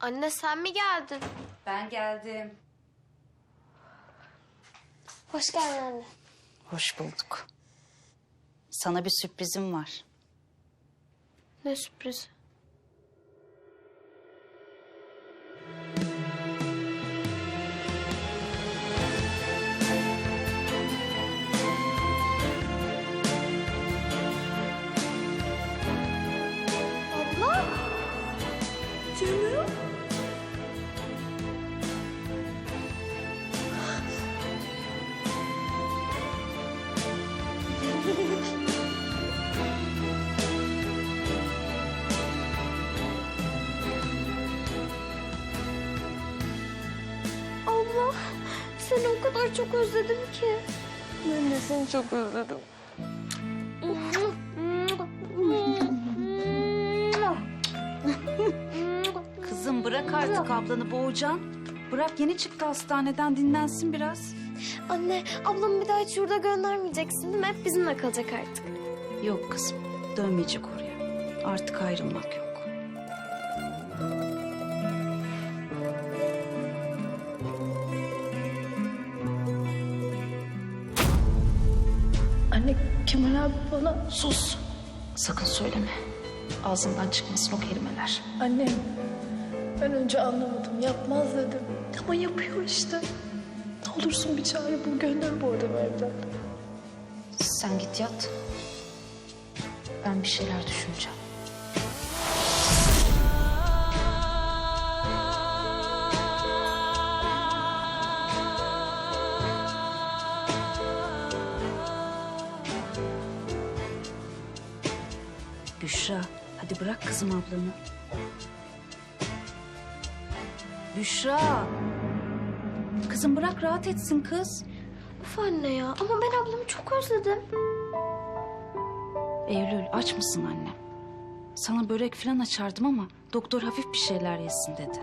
Anne sen mi geldin? Ben geldim. Hoş geldin anne. Hoş bulduk. Sana bir sürprizim var. Ne sürpriz. Abla seni o kadar çok özledim ki. Ben de seni çok özledim. Kızım bırak artık ablanı boğacaksın. Bırak yeni çıktı hastaneden dinlensin biraz. Anne ablamı bir daha hiç yurda göndermeyeceksin değil mi? Hep bizimle kalacak artık. Yok kızım dönmeyecek oraya. Artık ayrılmak yok. Anne Kemal abi bana Sus. Sakın söyleme. Ağzından çıkmasın o kelimeler. annem ben önce anlamadım yapmaz dedim ama yapıyor işte. Ne olursun bir çare bul gönder bu adamı evden. Sen git yat. Ben bir şeyler düşüneceğim. Büşra hadi bırak kızım ablanı. Büşra. Kızım bırak rahat etsin kız. Uf anne ya ama ben ablamı çok özledim. Eylül aç mısın anne? Sana börek falan açardım ama doktor hafif bir şeyler yesin dedi.